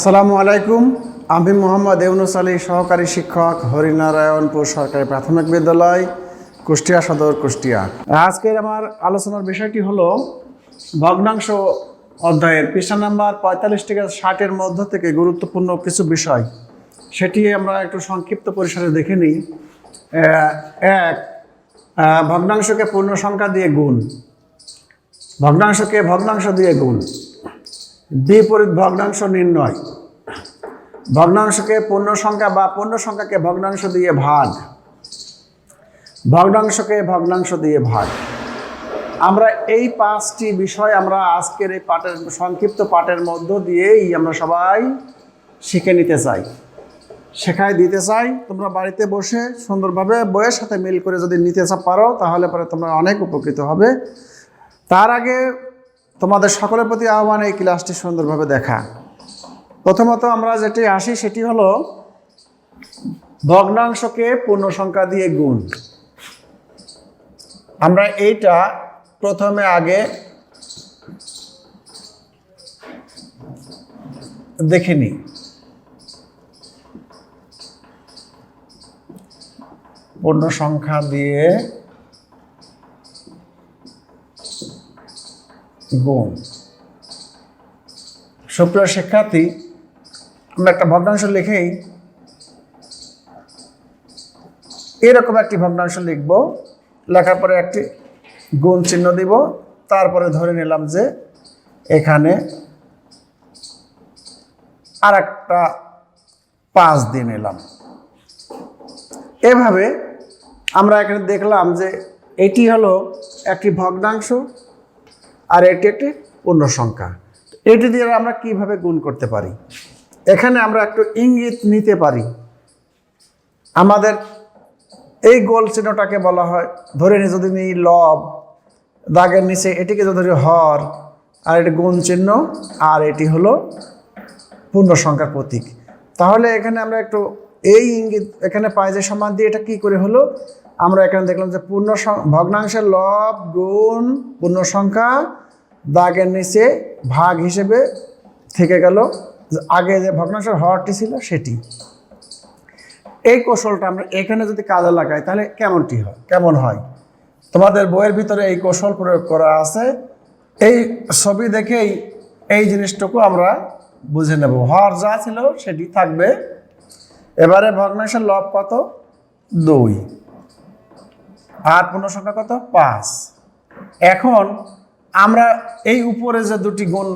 আসসালামু আলাইকুম। আমি মোহাম্মদ ইউনুস আলী, সহকারী শিক্ষক হরিনারায়ণপুর সরকারি প্রাথমিক বিদ্যালয়, কুষ্টিয়া সদর, কুষ্টিয়া। আজকের আমার আলোচনার বিষয়টি হলো, ভগ্নাংশ অধ্যায়ের পৃষ্ঠা নাম্বার পঁয়তাল্লিশ থেকে ষাটের মধ্য থেকে গুরুত্বপূর্ণ কিছু বিষয়। সেটি আমরা একটু সংক্ষিপ্ত পরিসরে দেখে নিই। এক ভগ্নাংশকে পূর্ণ সংখ্যা দিয়ে গুণ। ভগ্নাংশকে ভগ্নাংশ দিয়ে গুণ। বিপরীত ভগ্নাংশ নির্ণয়। ভগ্নাংশকে পূর্ণ সংখ্যা বা পূর্ণ সংখ্যাকে ভগ্নাংশ দিয়ে ভাগ। ভগ্নাংশকে ভগ্নাংশ দিয়ে ভাগ। আমরা এই পাঁচটি বিষয় আমরা আজকের এই পাঠের, সংক্ষিপ্ত পাঠের মধ্য দিয়েই আমরা সবাই শিখে নিতে চাই। শেখায় দিতে চাই। তোমরা বাড়িতে বসে সুন্দরভাবে বইয়ের সাথে মিল করে যদি নিতে পারো, তাহলে পরে তোমরা অনেক উপকৃত হবে। তার আগে তোমাদের সকলের প্রতি আহ্বান এই ক্লাসটি সুন্দরভাবে দেখা। প্রথমত আমরা যেটি আসি সেটি হলো, ভগ্নাংশকে পূর্ণ সংখ্যা দিয়ে গুণ। আমরা এইটা প্রথমে আগে দেখে নিই পূর্ণ সংখ্যা দিয়ে গুণ। সুপ্রিয় শিক্ষার্থী, আমরা একটা ভগ্নাংশ লিখেই এরকম একটি ভগ্নাংশ লিখব। লেখার পরে একটি গুণ চিহ্ন দিব। তারপরে ধরে নিলাম যে এখানে আর একটা পাঁচ দিয়ে নিলাম। এভাবে আমরা এখানে দেখলাম যে এটি হলো একটি ভগ্নাংশ। আর এটি একটি পূর্ণ সংখ্যা। এটি দিয়ে আমরা কীভাবে গুণ করতে পারি? এখানে আমরা একটু ইঙ্গিত নিতে পারি। আমাদের এই গোল চিহ্নটাকে বলা হয়, ধরে নিই যদি নিই লব, দাগের নিচে এটিকে যদি ধরি হর, আর এটি গুণ চিহ্ন, আর এটি হলো পূর্ণ সংখ্যার প্রতীক। তাহলে এখানে আমরা একটু এই ইঙ্গিত এখানে পাই যে সমান দিয়ে এটা কি করে হলো? আমরা এখানে দেখলাম যে পূর্ণ ভগ্নাংশের লব গুণ পূর্ণ সংখ্যা দাগের নিচে ভাগ হিসেবে থেকে গেল। আগে যে ভগ্নাংশের হরটি ছিল সেটি। এই কৌশলটা আমরা এখানে যদি কাজে লাগাই, তাহলে কেমনটি হয়? কেমন হয়? তোমাদের বইয়ের ভিতরে এই কৌশল প্রয়োগ করা আছে। এই ছবি দেখেই এই জিনিসটুকু আমরা বুঝে নেব। হর যা ছিল সেটি থাকবে। এবারে ভগ্নাংশের লব কত? দুই। আর পূর্ণ সংখ্যা কত? পাঁচ। এখন আমরা এই উপরে যে দুটি গুণ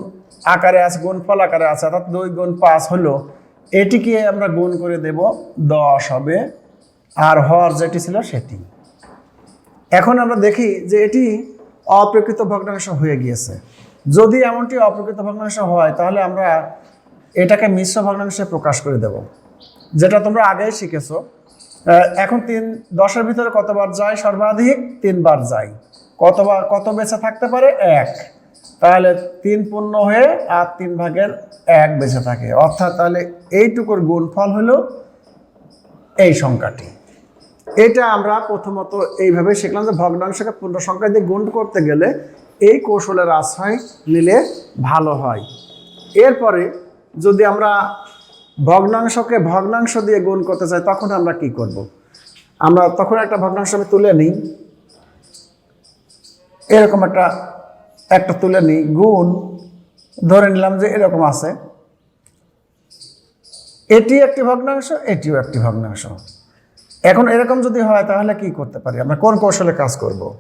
আকারে আছে, গুণফল আকারে আছে, অর্থাৎ দুই গুণ পাঁচ হলো, এটিকে আমরা গুণ করে দেব দশ হবে, আর হর যেটি ছিল সেটি। এখন আমরা দেখি যে এটি অপ্রকৃত ভগ্নাংশ হয়ে গিয়েছে। যদি এমনটি অপ্রকৃত ভগ্নাংশ হয়, তাহলে আমরা এটাকে মিশ্র ভগ্নাংশে প্রকাশ করে দেব, যেটা তোমরা আগেই শিখেছো। এখন তিন দশের ভিতরে কতবার যায়? সর্বাধিক তিনবার যায়। কতবার, কত বেঁচে থাকতে পারে? এক। তাহলে তিন পূর্ণ হয়ে আর তিন ভাগের এক বেঁচে থাকে। অর্থাৎ তাহলে এইটুকুর গুণফল হলো এই সংখ্যাটি। এটা আমরা প্রথমত এইভাবে শিখলাম যে ভগ্নাংশকে পূর্ণ সংখ্যা দিয়ে গুণ করতে গেলে এই কৌশলের আশ্রয় নিলে ভালো হয়। এরপরে যদি আমরা ভগ্নাংশকে ভগ্নাংশ দিয়ে গুণ করতে চাই, তখন আমরা কি করব। আমরা তখন একটা ভগ্নাংশ আমি তুলে নিই। এরকম একটা একটা তুলে নিই, গুণ ধরে নিলাম যে এরকম আছে। এটি একটি ভগ্নাংশ, এটিও একটি ভগ্নাংশ। এখন এরকম যদি হয়, তাহলে কি করতে পারি? আমরা কোন কৌশলে কাজ করব।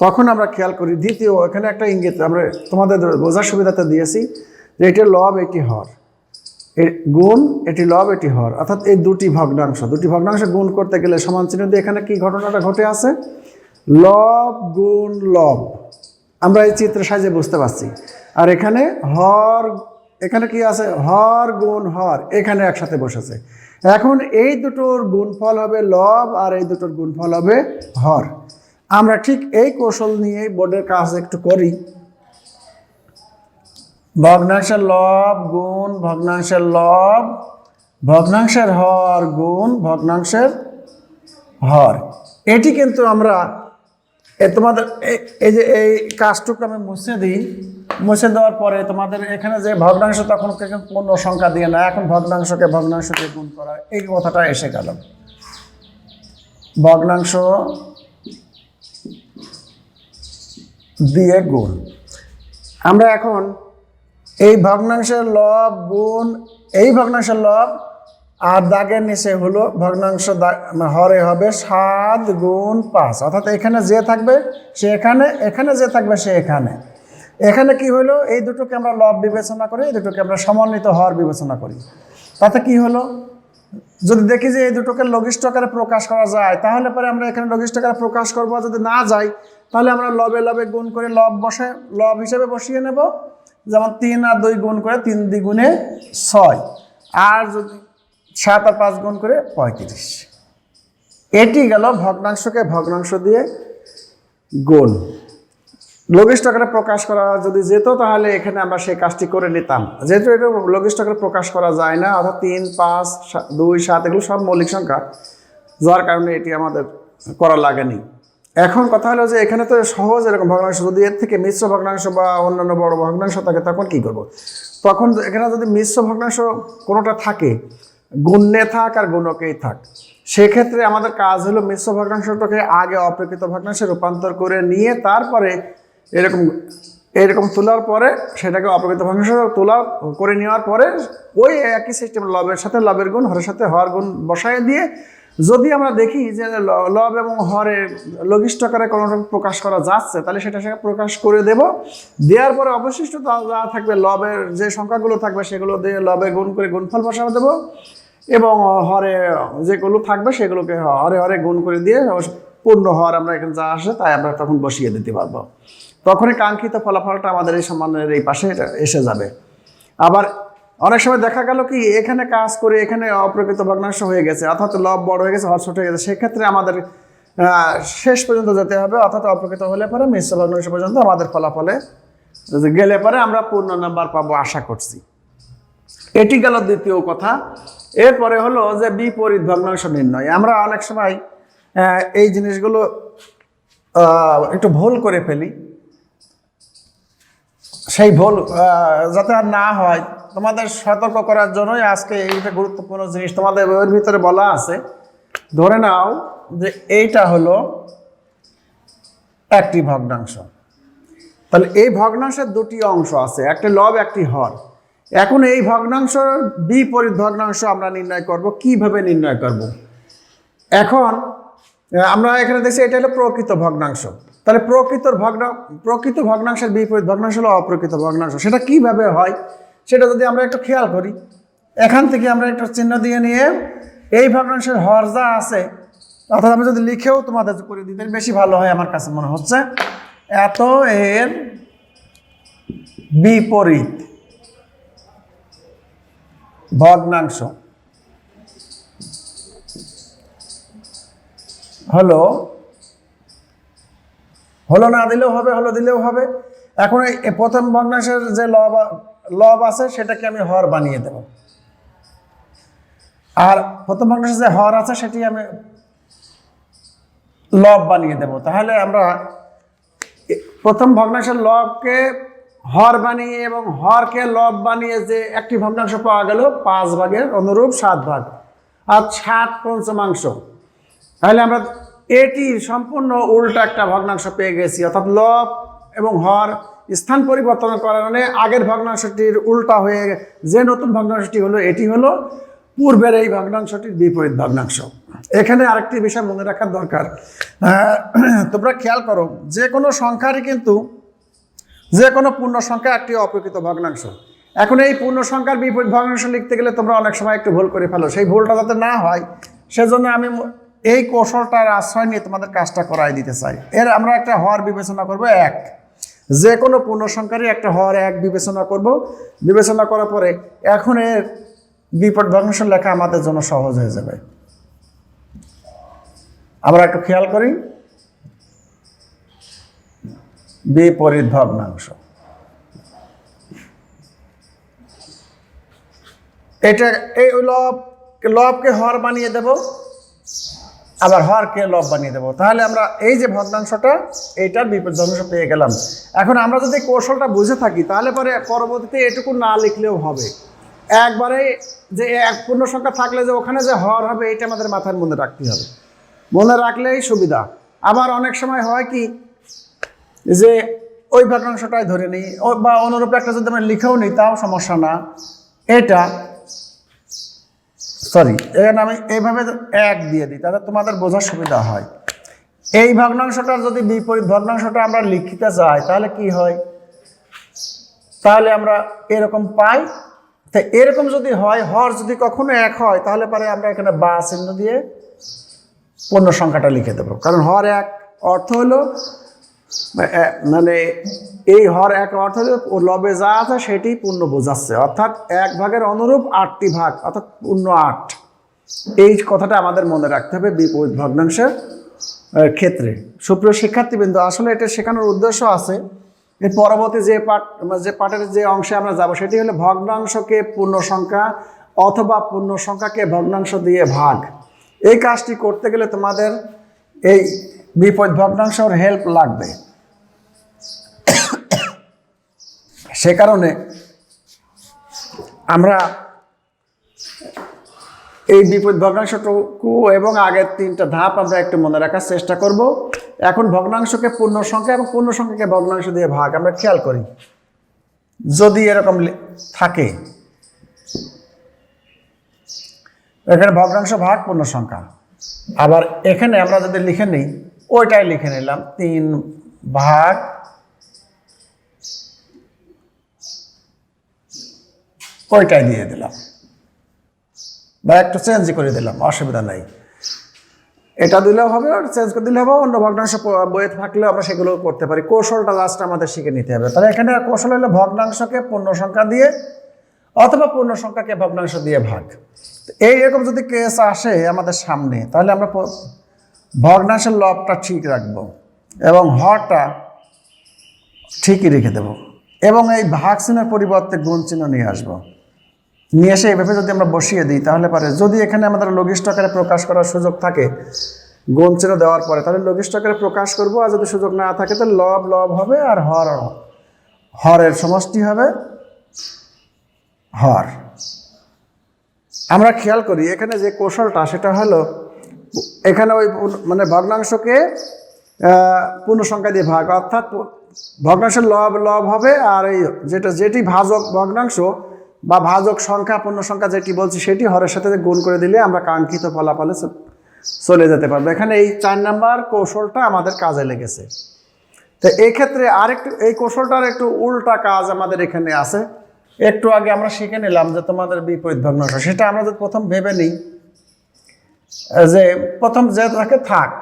তখন আমরা খেয়াল করি, দ্বিতীয়, এখানে একটা ইঙ্গিত, আমরা তোমাদের বোঝার সুবিধাতে দিয়েছি যে এটি লব, এটি হর। গুণ, এটি লব, এটি হর। অর্থাৎ এই দুটি ভগ্নাংশ দুটি ভগ্নাংশ গুণ করতে গেলে সমান চিহ্ন দিয়ে এখানে কি ঘটনাটা ঘটে আছে? লব গুণ লব। আমরা এই চিত্র সাহায্যে বুঝতে পারছি। আর এখানে হর, এখানে কি আছে? হর গুণ হর, এখানে একসাথে বসেছে। এখন এই দুটোর গুণফল হবে লব আর এই দুটোর গুণফল হবে হর। আমরা ঠিক এই কৌশল নিয়ে বোর্ডের কাজ একটু করি। ভগ্নাংশের লব গুণ ভগ্নাংশের লব, ভগ্নাংশের হর গুণ ভগ্নাংশের হর। এটি কিন্তু আমরা তোমাদের এই- যে এই কাজটুকু আমি মুছে দিই। মুছে দেওয়ার পরে তোমাদের এখানে যে ভগ্নাংশ, তখন পূর্ণ সংখ্যা দিয়ে না, এখন ভগ্নাংশকে ভগ্নাংশ দিয়ে গুণ করা, এই কথাটা এসে গেল। ভগ্নাংশ দিয়ে গুণ। আমরা এখন এই ভগ্নাংশের লব গুণ, এই ভগ্নাংশের লব আর দাগের নিচে হলো ভগ্নাংশ মানে হরে হবে সাত গুণ পাঁচ। অর্থাৎ এখানে যে থাকবে সে এখানে এখানে যে থাকবে সে এখানে। এখানে কি হলো? এই দুটোকে আমরা লব বিবেচনা করি, এই দুটোকে আমরা সমন্বিত হর বিবেচনা করি। তাতে কি হলো? যদি দেখি যে এই দুটোকে লঘিষ্ঠ আকারে প্রকাশ করা যায়, তাহলে পরে আমরা এখানে লঘিষ্ঠ আকারে প্রকাশ করব। যদি না যাই তাহলে আমরা লবে লবে গুণ করে লব বসে, লব হিসেবে বসিয়ে নেব। যেমন তিন আর দুই গুণ করে তিন দ্বিগুণে ছয়। আর যদি সাত আর পাঁচ গুণ করে পঁয়ত্রিশ। এটি গেল ভগ্নাংশকে ভগ্নাংশ দিয়ে গুণ। লঘিষ্ঠ আকারে প্রকাশ করা যদি যেত তাহলে এখানে আমরা সেই কাজটি করে নিতাম। যেহেতু এটা লঘিষ্ঠ আকারে প্রকাশ করা যায় না, অর্থাৎ তিন, পাঁচ দুই, সাত, এগুলো সব মৌলিক সংখ্যা, যার কারণে এটি আমাদের করা লাগেনি। এখন কথা হলো যে এখানে তো সহজ এরকম ভগ্নাংশ, যদি এর থেকে মিশ্র ভগ্নাংশ বা অন্যান্য বড় ভগ্নাংশ থাকে, তখন কি করব। তখন এখানে যদি মিশ্র ভগ্নাংশ কোনোটা থাকে গুণ্যে থাক আর গুণকেই থাক, সেক্ষেত্রে আমাদের কাজ হলো মিশ্র ভগ্নাংশটাকে আগে অপ্রকৃত ভগ্নাংশে রূপান্তর করে নিয়ে তারপরে এরকম এরকম তোলার পরে সেটাকে অপ্রকৃত ভগ্নাংশ তোলা করে নেওয়ার পরে ওই একই সিস্টেম লবের সাথে লবের গুণ, হরের সাথে হওয়ার গুণ বসায় দিয়ে যদি আমরা দেখি যে লব এবং হরে লঘিষ্ঠ আকারে কোনো রকম প্রকাশ করা যাচ্ছে, তাহলে সেটা সেটা প্রকাশ করে দেব। দেওয়ার পরে অবশিষ্ট যা থাকবে, লবের যে সংখ্যাগুলো থাকবে, সেগুলো দিয়ে লবে গুণ করে গুণফল বসাবে দেবো এবং হরে যেগুলো থাকবে, সেগুলোকে হরে হরে গুণ করে দিয়ে পূর্ণ হর আমরা এখানে যা আসে, তাই আমরা তখন বসিয়ে দিতে পারব। তখনই কাঙ্ক্ষিত ফলাফলটা আমাদের এই সম্মানের এই পাশে এসে যাবে। আবার অনেক সময় দেখা গেল কি, এখানে কাজ করে, এখানে অপ্রকৃত ভগ্নাংশ হয়ে গেছে, অর্থাৎ লব বড় হয়ে গেছে হর ছোট হয়ে গেছে, সেক্ষেত্রে আমাদের শেষ পর্যন্ত যেতে হবে, অর্থাৎ অপ্রকৃত হলে পরে মিশ্র ভগ্নাংশ পর্যন্ত আমাদের ফলাফলে গেলে পরে আমরা পূর্ণ নাম্বার পাবো আশা করছি। এটি গেল দ্বিতীয় কথা। এরপরে হলো যে বিপরীত ভগ্নাংশ নির্ণয়। আমরা অনেক সময় এই জিনিসগুলো একটু ভুল করে ফেলি। সেই ভুল যাতে আর না হয়, তোমাদের সতর্ক করার জন্যই আজকে এইটা গুরুত্বপূর্ণ জিনিস তোমাদের বইয়ের ভিতরে বলা আছে। ধরে নাও যে এইটা হলো একটি ভগ্নাংশ। তাহলে এই ভগ্নাংশের দুটি অংশ আছে, একটি লব, একটি হর। এখন এই ভগ্নাংশ বিপরীত ভগ্নাংশ আমরা নির্ণয় করব, কীভাবে নির্ণয় করব? এখন আমরা এখানে দেখছি এটা হলো প্রকৃত ভগ্নাংশ। তাহলে প্রকৃত ভগ্ন, প্রকৃত ভগ্নাংশের বিপরীত, ভগ্নাংশ হলো অপ্রকৃত ভগ্নাংশ। সেটা কীভাবে হয়? সেটা যদি আমরা একটু খেয়াল করি, এখান থেকে আমরা একটা চিহ্ন দিয়ে নিয়ে এই ভগ্নাংশের হর যা আছে, অর্থাৎ আমি যদি লিখেও তোমাদের করে দিতে বেশি ভালো হয় আমার কাছে মনে হচ্ছে। এত এর বিপরীত ভগ্নাংশ হলো হলো না দিলেও হবে, হলো দিলেও হবে। এখন এই প্রথম ভগ্নাংশের যে লব লব আছে, সেটাকে আমি হর বানিয়ে দেব। আর প্রথম ভগ্নাংশের যে হর আছে, সেটি আমি লব বানিয়ে দেব। তাহলে আমরা প্রথম ভগ্নাংশের লবকে হর বানিয়ে এবং হরকে লব বানিয়ে যে একটি ভগ্নাংশ পাওয়া গেল, পাঁচ ভাগের অনুরূপ সাত ভাগ, আর সাত পঞ্চমাংশ। তাহলে আমরা এটি সম্পূর্ণ উল্টা একটা ভগ্নাংশ পেয়ে গেছি, অর্থাৎ লব এবং হর স্থান পরিবর্তন কারণে আগের ভগ্নাংশটির উল্টা হয়ে যে নতুন ভগ্নাংশটি হলো, এটি হলো পূর্বের এই ভগ্নাংশটির বিপরীত ভগ্নাংশ। এখানে আরেকটি বিষয় মনে রাখার দরকার। তোমরা খেয়াল করো, যে কোনো সংখ্যারই কিন্তু, যে কোনো পূর্ণ সংখ্যা একটি অপ্রকৃত ভগ্নাংশ। এখন এই পূর্ণ সংখ্যার বিপরীত ভগ্নাংশ লিখতে গেলে তোমরা অনেক সময় একটু ভুল করে ফেলো। সেই ভুলটা যাতে না হয়, সেজন্য আমি এই কৌশলটার আশ্রয় নিয়ে তোমাদের কাজটা করাই দিতে চাই। এর আমরা একটা হর বিবেচনা করব, এক। যে কোনো পূর্ণ সংখ্যারই একটা হর এক বিবেচনা করব। বিবেচনা করার পরে এখন এর বিপরীত ভগ্নাংশ লেখা আমাদের জন্য সহজ হয়ে যাবে। আমরা একটু খেয়াল করি। বিপরীত ভগ্নাংশ। এটা এই লব, লবকে হর বানিয়ে দেব। আবার হরকে লব বানিয়ে দেবো। তাহলে আমরা এই যে ভগ্নাংশটা, এইটার বিপরীত ভগ্নাংশ পেয়ে গেলাম। এখন আমরা যদি কৌশলটা বুঝে থাকি, তাহলে পরে পরবর্তীতে এটুকু না লিখলেও হবে। একবারে যে এক পূর্ণ সংখ্যা থাকলে যে ওখানে যে হর হবে এটা আমাদের মাথার মনে রাখতে হবে। মনে রাখলেই সুবিধা। আবার অনেক সময় হয় কি, যে ওই ভগ্নাংশটাই ধরে নিই বা অনুরূপ একটা যদি আমরা লিখেও নিই, তাও সমস্যা না। এটা সরি এখানে আমি এইভাবে এক দিয়ে দিই তাহলে তোমাদের বোঝার সুবিধা হয়। এই ভগ্নাংশটার যদি বিপরীত ভগ্নাংশটা আমরা লিখিতে যাই তাহলে কি হয়? তাহলে আমরা এরকম পাই। তা এরকম যদি হয়, হর যদি কখনো এক হয়, তাহলে পরে আমরা এখানে বা চিহ্ন দিয়ে পূর্ণ সংখ্যাটা লিখে দেবো। কারণ হর এক অর্থ হলো মানে এই হর এক অর্থ লবে যা আছে সেটি পূর্ণ বোঝাচ্ছে। অর্থাৎ এক ভাগের অনুরূপ আটটি ভাগ, অর্থাৎ পূর্ণ আট। এই কথাটা আমাদের মনে রাখতে হবে বিপরীত ভগ্নাংশের ক্ষেত্রে। সুপ্রিয় শিক্ষার্থীবৃন্দ, আসলে এটা শেখানোর উদ্দেশ্য আছে। এর পরবর্তী যে পাঠ যে পাঠের যে অংশে আমরা যাব, সেটি হলো ভগ্নাংশকে পূর্ণ সংখ্যা অথবা পূর্ণ সংখ্যাকে ভগ্নাংশ দিয়ে ভাগ। এই কাজটি করতে গেলে তোমাদের এই বিপরীত ভগ্নাংশের হেল্প লাগবে। সে কারণে আমরা এই বিপদ ভগ্নাংশটুকু এবং আগের তিনটা ধাপ আমরা একটু মনে রাখার চেষ্টা করব। এখন ভগ্নাংশকে পূর্ণ সংখ্যা এবং পূর্ণ সংখ্যাকে ভগ্নাংশ দিয়ে ভাগ, আমরা খেয়াল করি। যদি এরকম থাকে, এখানে ভগ্নাংশ ভাগ, পূর্ণ সংখ্যা। আবার এখানে আমরা যদি লিখে নিই ওইটাই লিখে নিলাম। তিন ভাগ ওইটাই দিয়ে দিলাম। বা একটু চেঞ্জ করে দিলাম, অসুবিধা নাই। এটা দিলেও হবে, আর চেঞ্জ করে দিলে হবে, অন্য ভগ্নাংশ বইয়ে থাকলেও আমরা সেগুলো করতে পারি। কৌশলটা লাস্ট আমাদের শিখে নিতে হবে। তাহলে এখানে কৌশল হলো ভগ্নাংশকে পূর্ণ সংখ্যা দিয়ে অথবা পূর্ণ সংখ্যাকে ভগ্নাংশ দিয়ে ভাগ। তো এইরকম যদি কেস আসে আমাদের সামনে, তাহলে আমরা ভগ্নাংশের লবটা ঠিক রাখব এবং হরটা ঠিকই রেখে দেব এবং এই ভাগ চিহ্নের পরিবর্তে গুণ চিহ্ন নিয়ে আসব। নিয়ে এসে এইভাবে যদি আমরা বসিয়ে দিই, তাহলে পারে যদি এখানে আমাদের লঘিষ্ঠ আকারে প্রকাশ করার সুযোগ থাকে, গুণ চিহ্ন দেওয়ার পরে, তাহলে লঘিষ্ঠ আকারে প্রকাশ করব আর যদি সুযোগ না থাকে, তাহলে লব লব হবে আর হর, হরের সমষ্টি হবে হর। আমরা খেয়াল করি, এখানে যে কৌশলটা, সেটা হলো এখানে ওই মানে ভগ্নাংশকে আহ, পূর্ণ সংখ্যা দিয়ে ভাগ অর্থাৎ ভগ্নাংশের লব লব হবে আর এই যেটা যেটি ভাজক ভগ্নাংশ বা ভাজক সংখ্যা পূর্ণ সংখ্যা যেটি বলছি সেটি হরের সাথে গুণ করে দিলে আমরা কাঙ্ক্ষিত ফলাফলে চলে যেতে পারব। এখানে এই চার নাম্বার কৌশলটা আমাদের কাজে লেগেছে। তো এই ক্ষেত্রে আরেকটু এই কৌশলটার একটু উল্টা কাজ আমাদের এখানে আছে। একটু আগে আমরা শিখে নিলাম যে তোমাদের বিপরীত ভগ্নাংশ সেটা আমরা প্রথম ভেবে নিই। যে প্রথম যে থাকে, থাক।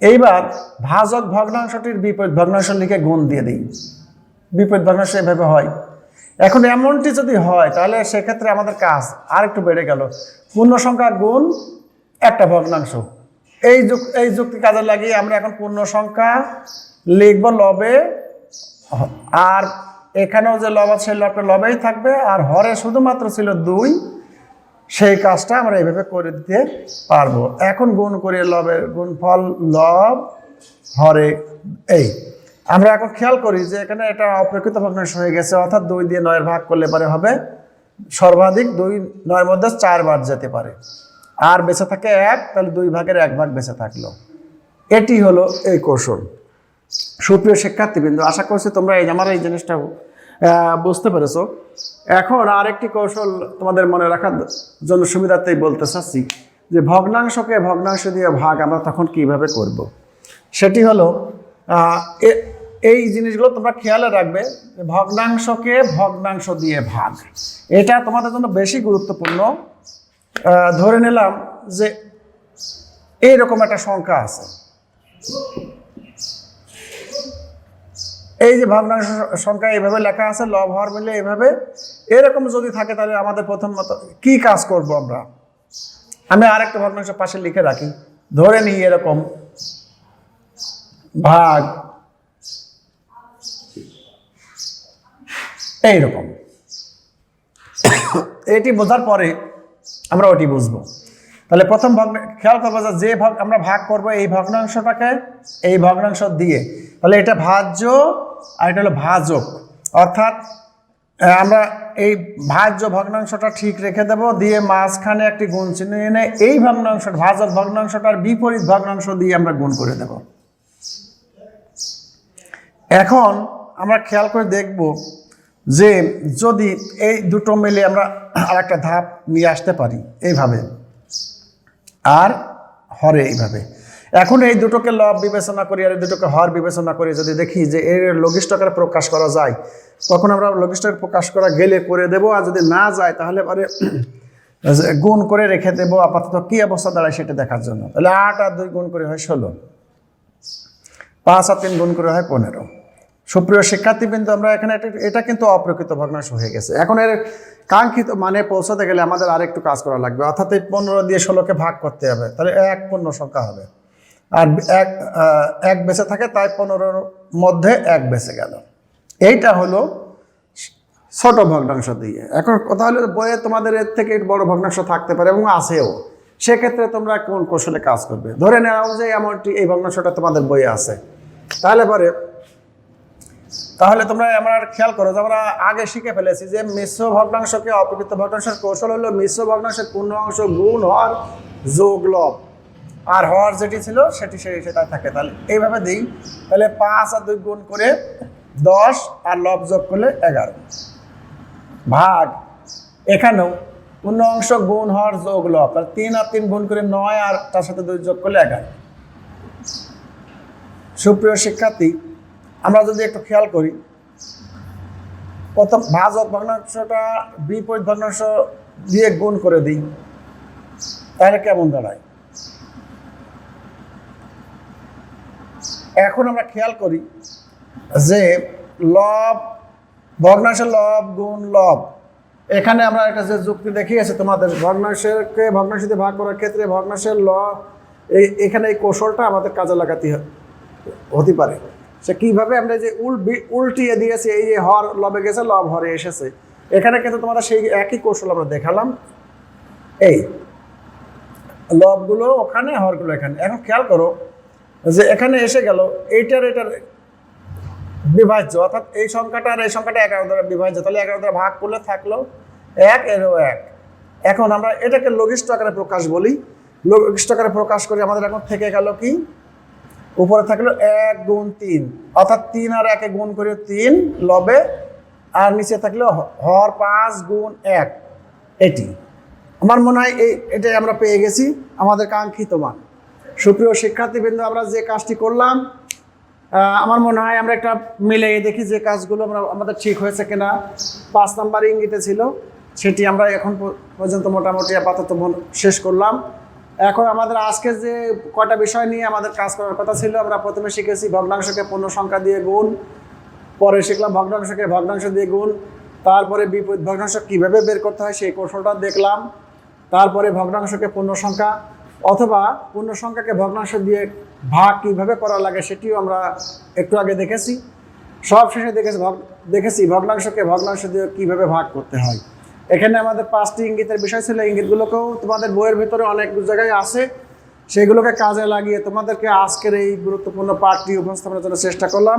এইবার ভাজক ভগ্নাংশটির বিপরীত ভগ্নাংশ লিখে গুণ দিয়ে দিই। বিপরীত ভগ্নাংশ এভাবে হয়। এখন এমনটি যদি হয়, তাহলে সেক্ষেত্রে আমাদের কাজ আর একটু বেড়ে গেল। পূর্ণ সংখ্যা গুণ একটা ভগ্নাংশ। এই এই যুক্তি কাজে লাগিয়ে আমরা এখন পূর্ণ সংখ্যা লিখব লবে। আর এখানেও যে লব আছে, সেই লবটা লবেই থাকবে। আর হরে শুধুমাত্র ছিল দুই। সেই কাজটা আমরা এইভাবে করে দিতে পারব। এখন গুণ করে লবের গুণফল লব হরে এই। আমরা এখন খেয়াল করি যে এখানে এটা অপ্রকৃত ভগ্নাংশ হয়ে গেছে, অর্থাৎ দুই দিয়ে নয়ের ভাগ করলে পারে হবে সর্বাধিক দুই নয়ের মধ্যে চারবার যেতে পারে। আর বেঁচে থাকে এক, তাহলে দুই ভাগের এক ভাগ বেঁচে থাকল। এটি হলো এই কৌশল। সুপ্রিয় শিক্ষার্থীবৃন্দ, আশা করছি তোমরা এই আমার এই জিনিসটা বুঝতে পেরেছ? এখন আরেকটি কৌশল তোমাদের মনে রাখার জন্য সুবিধার্থেই বলতে চাচ্ছি যে ভগ্নাংশকে ভগ্নাংশ দিয়ে ভাগ আমরা তখন কীভাবে করব। সেটি হলো এই জিনিসগুলো তোমরা খেয়ালে রাখবে, ভগ্নাংশকে ভগ্নাংশ দিয়ে ভাগ। এটা তোমাদের জন্য বেশি গুরুত্বপূর্ণ। ধরে নিলাম যে এইরকম একটা সংখ্যা আছে। এই যে ভগ্নাংশ সংখ্যা এইভাবে লেখা আছে, লব, হর মিলে এইভাবে। এরকম যদি থাকে তাহলে আমাদের প্রথম কি কাজ করব আমরা? আমি আরেকটা ভগ্নাংশ পাশে লিখে রাখি। ধরে নিই এরকম। ভাগ। এইরকম। এটি বোঝার পরে আমরা ওটি বুঝব। তাহলে প্রথম ভগ্ন খেয়াল করব যে ভাগ আমরা ভাগ করব এই ভগ্নাংশটাকে এই ভগ্নাংশ দিয়ে। তাহলে এটা ভাজ্য আর এটা হলো ভাজক। অর্থাৎ আমরা এই ভাজ্য ভগ্নাংশটা ঠিক রেখে দেব, দিয়ে মাঝখানে একটি গুণ চিহ্ন এনে এই ভগ্নাংশ ভাজক ভগ্নাংশটার বিপরীত ভগ্নাংশ দিয়ে আমরা গুণ করে দেব। এখন আমরা খেয়াল করে দেখব যে যদি এই দুটো মিলে আমরা আর একটা ধাপ নিয়ে আসতে পারি, এইভাবে। আর হরে এইভাবে। এখন এই দুটোকে লব বিবেচনা করি আর এই দুটোকে হর বিবেচনা করি, যদি দেখি যে এর লঘিষ্ঠকের প্রকাশ করা যায়, তখন আমরা লঘিষ্ঠকের প্রকাশ করা গেলে করে দেব, আর যদি না যায় তাহলে পরে গুণ করে রেখে দেবো, আপাতত কী অবস্থা দাঁড়ায় সেটা দেখার জন্য। তাহলে আট আর দুই গুণ করে হয় ষোলো, পাঁচ আর তিন গুণ করে হয় পনেরো। সুপ্রিয় শিক্ষার্থীবৃন্দ, আমরা এখানে এটা কিন্তু অপ্রকৃত ভগ্নাংশ হয়ে গেছে। এখন এর কাঙ্ক্ষিত মানে পৌঁছাতে গেলে আমাদের আরেকটু কাজ করা লাগবে, অর্থাৎ এই পনেরো দিয়ে ষোলোকে ভাগ করতে হবে, তাহলে এক পূর্ণ সংখ্যা হবে। আর এক এক বেঁচে থাকে, তাই পনেরোর মধ্যে এক বেঁচে গেল। এইটা হলো ছোট ভগ্নাংশ দিয়ে। এখন কথা হলো বইয়ে তোমাদের এর থেকে বড় ভগ্নাংশ থাকতে পারে এবং আছেও। সেক্ষেত্রে তোমরা কোন কৌশলে কাজ করবে? ধরে নেওয়া যে এমনটি এই ভগ্নাংশটা তোমাদের বইয়ে আছে। তাহলে পরে, তাহলে তোমরা আমরা খেয়াল করো যে আমরা আগে শিখে ফেলেছি যে মিশ্র ভগ্নাংশকে অপকৃত ভগ্নাংশের কৌশল হলো মিশ্র ভগ্নাংশের পূর্ণ অংশ গুণ হর যোগ লব আর হওয়ার যেটি ছিল, সেটি সেই সেটা থাকে। তাহলে এইভাবে দিই। তাহলে পাঁচ আর দুই গুণ করে দশ আর লব যোগ করলে এগারো। ভাগ। এখানেও পূর্ণ অংশ গুণ হর যোগ লব। তাহলে তিন আর তিন গুণ করে নয় আর তার সাথে দুই যোগ করলে এগারো। সুপ্রিয় শিক্ষার্থী, আমরা যদি একটু খেয়াল করি, প্রথম ভাজক ভগ্নাংশটা বিপরীত ভগ্নাংশ দিয়ে গুণ করে দিই। তাহলে কেমন দাঁড়ায়? এখন আমরা খেয়াল করি যে লব, ভগ্নাংশের লব গুণ লব। এখানে আমরা একটা যে যুক্তি দেখিয়েছি তোমাদের ভগ্নাংশকে ভগ্নাংশ দিয়ে ভাগ করার ক্ষেত্রে ভগ্নাংশের ল, এই এখানে এই কৌশলটা আমাদের কাজে লাগাতে হতে পারে। সে কীভাবে আমরা যে উল উল্টিয়ে দিয়েছি, এই যে হর লবে গেছে, লব হরে এসেছে। এখানে কিন্তু তোমাদের সেই একই কৌশল আমরা দেখালাম। এই, লবগুলো ওখানে, হরগুলো এখানে। এখন খেয়াল করো যে এখানে এসে গেল, এইটার এটার বিভাজ্য, অর্থাৎ এই সংখ্যাটা আর এই সংখ্যাটা এগারো দ্বারা বিভাজ্য। তাহলে এগারো দ্বারা ভাগ করলে থাকল এক এরও এক। এখন আমরা এটাকে লঘিষ্ঠ আকারে প্রকাশ বলি। লঘিষ্ঠ আকারে প্রকাশ করে আমাদের এখন থেকে গেল কি? উপরে থাকল এক গুণ তিন। অর্থাৎ তিন আর একে গুণ করে তিন লবে, আর নিচে থাকল হর পাঁচ গুণ এক। এটি। আমার মনে হয় এই এটাই আমরা পেয়ে গেছি। আমাদের কাঙ্ক্ষিত মান। সুপ্রিয় শিক্ষার্থীবৃন্দ, আমরা যে কাজটি করলাম আমার মনে হয় আমরা একটা মিলিয়ে দেখি যে কাজগুলো আমরা আমাদের ঠিক হয়েছে কিনা। পাঁচ নাম্বার ইঙ্গিতে ছিল, সেটি আমরা এখন পর্যন্ত মোটামুটি আপাতত শেষ করলাম। এখন আমাদের আজকে যে কয়টা বিষয় নিয়ে আমাদের কাজ করার কথা ছিল, আমরা প্রথমে শিখেছি ভগ্নাংশকে পূর্ণ সংখ্যা দিয়ে গুণ, পরে শিখলাম ভগ্নাংশকে ভগ্নাংশ দিয়ে গুণ, তারপরে বিপরীত ভগ্নাংশ কীভাবে বের করতে হয় সেই কৌশলটা দেখলাম, তারপরে ভগ্নাংশকে পূর্ণ সংখ্যা অথবা পূর্ণ সংখ্যাকে ভগ্নাংশ দিয়ে ভাগ কীভাবে করা লাগে সেটিও আমরা একটু আগে দেখেছি। সব শেষে দেখেছি দেখেছি ভগ্নাংশকে ভগ্নাংশ দিয়ে কীভাবে ভাগ করতে হয়। এখানে আমাদের পাঁচটি ইঙ্গিতের বিষয় ছিল, ইঙ্গিতগুলোকেও তোমাদের বইয়ের ভিতরে অনেক জায়গায় আছে। সেগুলোকে কাজে লাগিয়ে তোমাদেরকে আজকের এই গুরুত্বপূর্ণ পাঠটি উপস্থাপনের জন্য চেষ্টা করলাম।